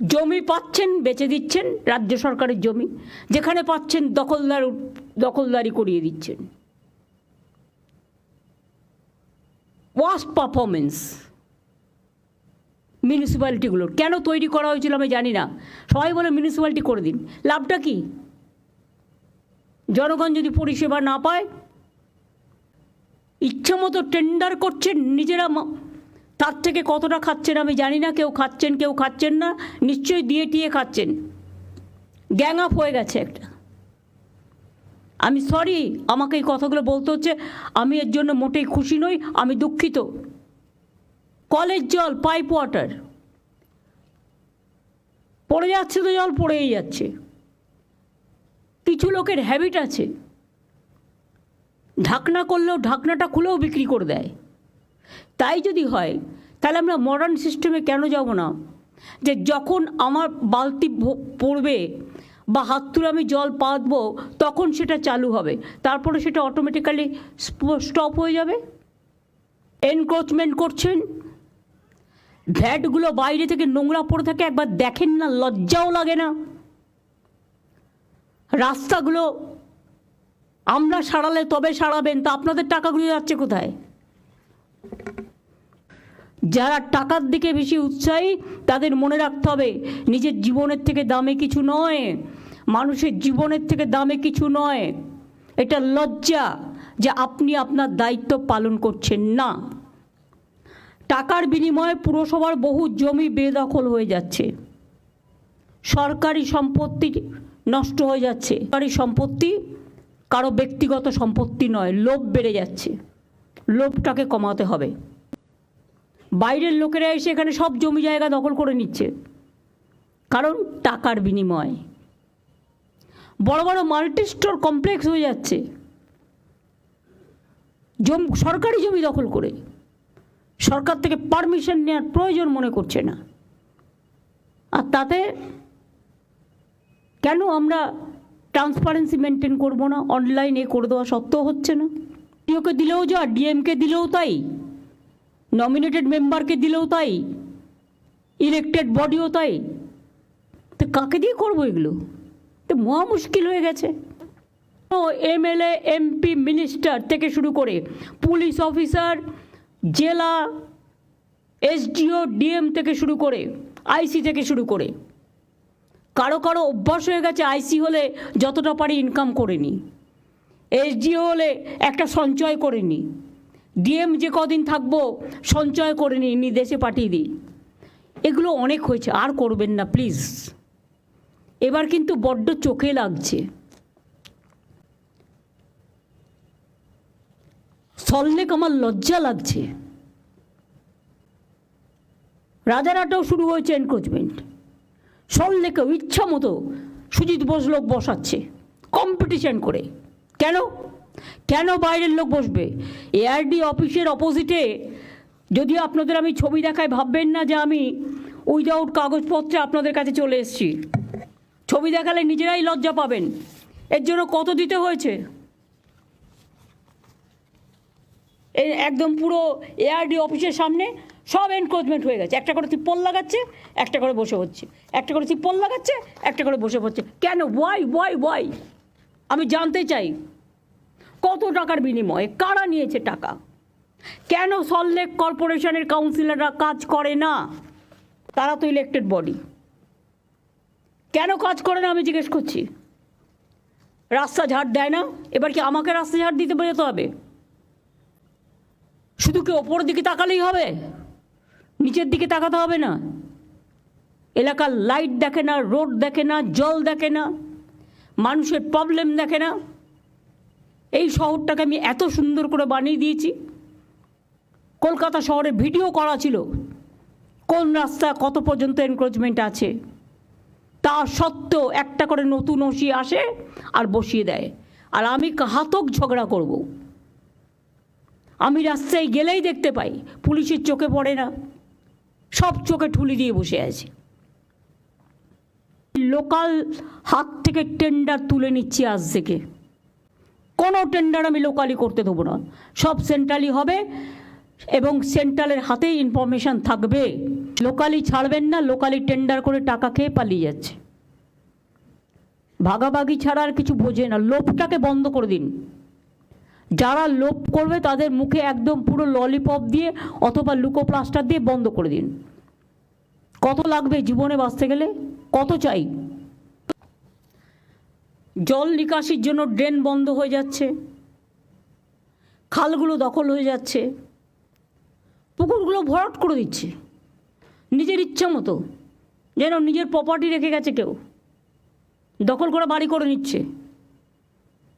জমি পাচ্ছেন, বেচে দিচ্ছেন, রাজ্য সরকারের জমি। যেখানে পাচ্ছেন, দখলদার, দখলদারি করিয়ে দিচ্ছেন। ওয়াস্ট পারফরমেন্স মিউনিসিপ্যালিটিগুলোর কেন তৈরি করা হয়েছিল আমি জানি না। সবাই বলে মিউনিসিপ্যালিটি করে দিন। লাভটা কি? জনগণ যদি পরিষেবা না পায় ইচ্ছা মতো টেন্ডার করছেন, নিজেরা তার থেকে কতটা খাচ্ছেন আমি জানি না, কেউ খাচ্ছেন কেউ খাচ্ছেন না, নিশ্চয়ই দিয়ে টিয়ে খাচ্ছেন। গ্যাং আপ হয়ে গেছে একটা। আমি সরি, আমাকে এই কথাগুলো বলতে হচ্ছে, আমি এর জন্য মোটেই খুশি নই, আমি দুঃখিত। কলের জল, পাইপ ওয়াটার। পড়ে যাচ্ছে তো জল, পড়েই যাচ্ছে। কিছু লোকের হ্যাবিট আছে। ঢাকনা করলেও ঢাকনাটা খুলেও বিক্রি করে দেয়। তাই যদি হয়, তাহলে আমরা মডার্ন সিস্টেমে কেন যাব না? যে যখন আমার বালতি পড়বে বা হাত তুলে আমি জল পাতবো, তখন সেটা চালু হবে। তারপরে সেটা অটোমেটিক্যালি স্টপ হয়ে যাবে। এনক্রোচমেন্ট করছেন। ভ্যাটগুলো বাইরে থেকে নোংরা পড়ে থাকে, একবার দেখেন না, লজ্জাও লাগে না। রাস্তাগুলো আমরা সারালে তবে সারাবেন, তা আপনাদের টাকাগুলো যাচ্ছে কোথায়? যারা টাকার দিকে বেশি উৎসাহী, তাদের মনে রাখতে হবে, নিজের জীবনের থেকে দামে কিছু নয়। মানুষের জীবনের থেকে দামে কিছু নয়। এটা লজ্জা যে আপনি আপনার দায়িত্ব পালন করছেন না। টাকার বিনিময়ে পুরসভার বহু জমি বেদখল হয়ে যাচ্ছে। সরকারি সম্পত্তি নষ্ট হয়ে যাচ্ছে। সরকারি সম্পত্তি কারও ব্যক্তিগত সম্পত্তি নয়, লোভ বেড়ে যাচ্ছে। লোভটাকে কমাতে হবে। বাইরের লোকেরা এসে এখানে সব জমি জায়গা দখল করে নিচ্ছে। কারণ টাকার বিনিময়। বড় বড় মাল্টি স্টোর কমপ্লেক্স হয়ে যাচ্ছে। জম, সরকারি জমি দখল করে। সরকার থেকে পারমিশন নেওয়ার প্রয়োজন মনে করছে না। আর তাতে কেন আমরা ট্রান্সপারেন্সি মেনটেন করব না? অনলাইনে করে দেওয়া সত্ত্বেও হচ্ছে না। ডিওকে দিলেও যা ডিএমকে দিলেও তাই। নমিনেটেড মেম্বারকে দিলেও তাই? ইলেকটেড বডিও তাই? তো কাকে দিয়ে করব এগুলো? তো মহা মুশকিল হয়ে গেছে। এমএলএ, এমপি মিনিস্টার থেকে শুরু করে পুলিশ অফিসার জেলা, এসডিও, ডিএম থেকে শুরু করে আইসি থেকে শুরু করে। কারও কারও অভ্যাস হয়ে গেছে আইসি হলে যতটা পারি ইনকাম করে নি। এসডিও হলে একটা সঞ্চয় করে নি। ডিএম যে কদিন থাকব, সঞ্চয় করে নিই, নি দেশে পাঠিয়ে দিই। এগুলো অনেক হয়েছে, আর করবেন না প্লিজ এবার কিন্তু বড্ড চোখে লাগছে। সল্লেক আমার লজ্জা লাগছে। রাজারাটাও শুরু হয়েছে এনক্রোচমেন্ট সল্লেকেও ইচ্ছা মতো সুজিত বোস লোক বসাচ্ছে কম্পিটিশন করে। কেন? কেন বাইরের লোক বসবে? এআরডি অফিসের অপোজিটে যদিও আপনাদের আমি ছবি দেখায় ভাববেন না যে আমি উইদাউট কাগজপত্রে আপনাদের কাছে চলে এসেছি। ছবি দেখালে নিজেরাই লজ্জা পাবেন। এর জন্য কত দিতে হয়েছে? একদম পুরো এআরডি অফিসের সামনে সব এনক্রোচমেন্ট হয়ে গেছে। একটা করে তিপ্পল লাগাচ্ছে, একটা করে বসে হচ্ছে। একটা করে তিপ্পল লাগাচ্ছে, একটা করে বসে পড়ছে কেন? ওয়াই ওয়াই ওয়াই আমি জানতে চাই। কত টাকার বিনিময়ে? কারা নিয়েছে টাকা? কেন সল্লেক কর্পোরেশনের কাউন্সিলররা কাজ করে না? তারা তো ইলেক্টেড বডি কেন কাজ করে না আমি জিজ্ঞেস করছি? রাস্তা ঝাড় দেয় না? এবার কি আমাকে রাস্তা ঝাড় দিতে যেতে হবে? শুধু কি ওপরের দিকে তাকালেই হবে? নিচের দিকে তাকাতে হবে না? এলাকার লাইট দেখে না রোড দেখে না, জল দেখে না, মানুষের প্রবলেম দেখে না এই শহরটাকে আমি এত সুন্দর করে বানিয়ে দিয়েছি। কলকাতা শহরে ভিডিও করা ছিল। কোন রাস্তা কত পর্যন্ত এনক্রোচমেন্ট আছে। তা সত্ত্বেও একটা করে নতুন ওসি আসে আর বসিয়ে দেয়। আর আমি ঘাতক ঝগড়া করব। আমি রাস্তায় গেলেই দেখতে পাই, পুলিশের চোখে পড়ে না। সব চোখে ঠুলি দিয়ে বসে আছে। লোকাল হাত থেকে টেন্ডার তুলে নিচ্ছি আজ থেকে। কোনো টেন্ডার আমি লোকালি করতে দেবো না। সব সেন্ট্রালি হবে এবং সেন্ট্রালের হাতেই ইনফরমেশান থাকবে। লোকালি ছাড়বেন না লোকালি টেন্ডার করে টাকা খেয়ে পালিয়ে যাচ্ছে। ভাগাভাগি ছাড়া আর কিছু বোঝে না। লোভটাকে বন্ধ করে দিন। যারা লোভ করবে তাদের মুখে একদম পুরো ললিপপ দিয়ে অথবা লুকো প্লাস্টার দিয়ে বন্ধ করে দিন। কত লাগবে জীবনে বাঁচতে গেলে? কত চাই? জল নিকাশির জন্য ড্রেন বন্ধ হয়ে যাচ্ছে। খালগুলো দখল হয়ে যাচ্ছে। পুকুরগুলো ভরাট করে দিচ্ছে। নিজের ইচ্ছা মতো, যেন নিজের প্রপার্টি রেখে গেছে কেউ। দখল করে বাড়ি করে নিচ্ছে।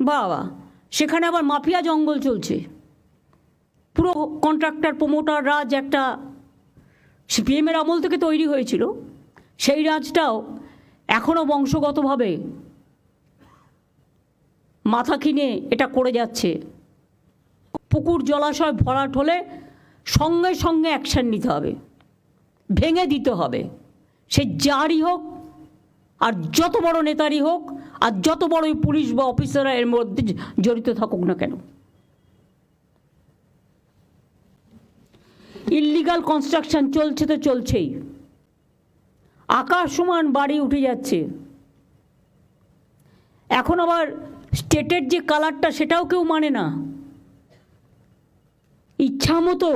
বাবা, সেখানে আবার মাফিয়া জঙ্গল চলছে। পুরো কন্ট্রাক্টর প্রমোটার রাজ একটা সিপিএমের আমল থেকে তৈরি হয়েছিল। সেই রাজটাও এখনও বংশগতভাবে মাথা কিনে এটা করে যাচ্ছে। পুকুর জলাশয় ভরাট হলে সঙ্গে সঙ্গে অ্যাকশান নিতে হবে। ভেঙে দিতে হবে। সে যারই হোক আর যত বড় নেতারই হোক আর যত বড়ই পুলিশ বা অফিসাররা এর মধ্যে জড়িত থাকুক না কেন। ইল্লিগাল কনস্ট্রাকশন চলছে তো চলছেই। আকাশ সমান বাড়ি উঠে যাচ্ছে। এখন আবার স্টেটের যে কালারটা সেটাও কেউ মানে না। ইচ্ছা মতো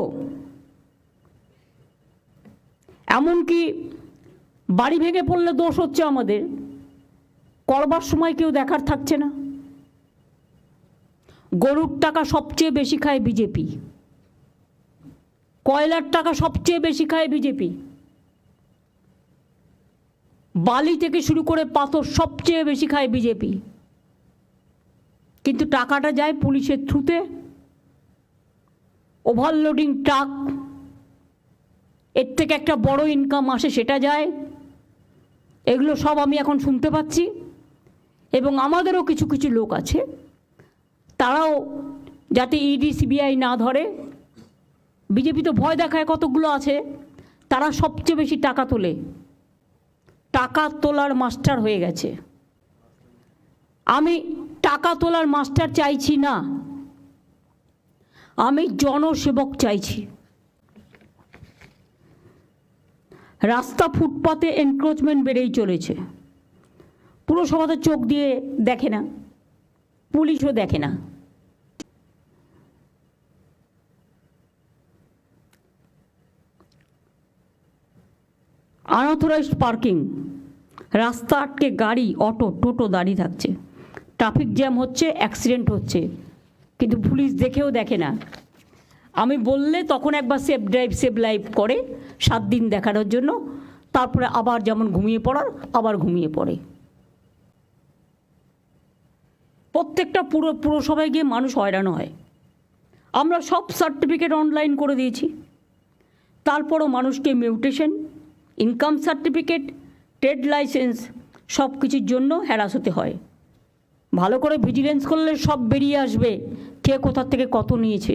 এমনকি বাড়ি ভেঙে পড়লে দোষ হচ্ছে আমাদের। করবার সময় কেউ দেখার থাকছে না। গরুর টাকা সবচেয়ে বেশি খায় বিজেপি। কয়লার টাকা সবচেয়ে বেশি খায় বিজেপি। বালি থেকে শুরু করে পাথর সবচেয়ে বেশি খায় বিজেপি। কিন্তু টাকাটা যায় পুলিশের থ্রুতে। ওভারলোডিং ট্রাক এর থেকে একটা বড় ইনকাম আসে সেটা যায়। এগুলো সব আমি এখন শুনতে পাচ্ছি। এবং আমাদেরও কিছু কিছু লোক আছে। তারাও যাতে ইডি সিবিআই না ধরে, বিজেপি তো ভয় দেখায় কতগুলো আছে, তারা সবচেয়ে বেশি টাকা তোলে। টাকা তোলার মাস্টার হয়ে গেছে। আমি টাকা তোলার মাস্টার চাইছি না। আমি জনসেবক চাইছি। রাস্তা ফুটপাতে এনক্রোচমেন্ট বেড়েই চলেছে। পুরসভা তো চোখ দিয়ে দেখে না, পুলিশও দেখে না। আনঅথরাইজড পার্কিং রাস্তা আটকে গাড়ি, অটো, টোটো দাঁড়িয়ে থাকছে। ট্রাফিক জ্যাম হচ্ছে অ্যাক্সিডেন্ট হচ্ছে, কিন্তু পুলিশ দেখেও দেখে না। আমি বললে তখন একবার সেফ ড্রাইভ সেভ লাইভ করে সাত দিন দেখানোর জন্য, তারপরে আবার যেমন ঘুমিয়ে পড়ার, আবার ঘুমিয়ে পড়ে। প্রত্যেকটা পুরো, পুরসভায় গিয়ে মানুষ হয়রান হয়। আমরা সব সার্টিফিকেট অনলাইন করে দিয়েছি। তারপরও মানুষকে mutation income certificate trade licence সব কিছুর জন্য হ্যারাস হতে হয়। ভালো করে ভিজিলেন্স করলে সব বেরিয়ে আসবে। কে কোথার থেকে কত নিয়েছে?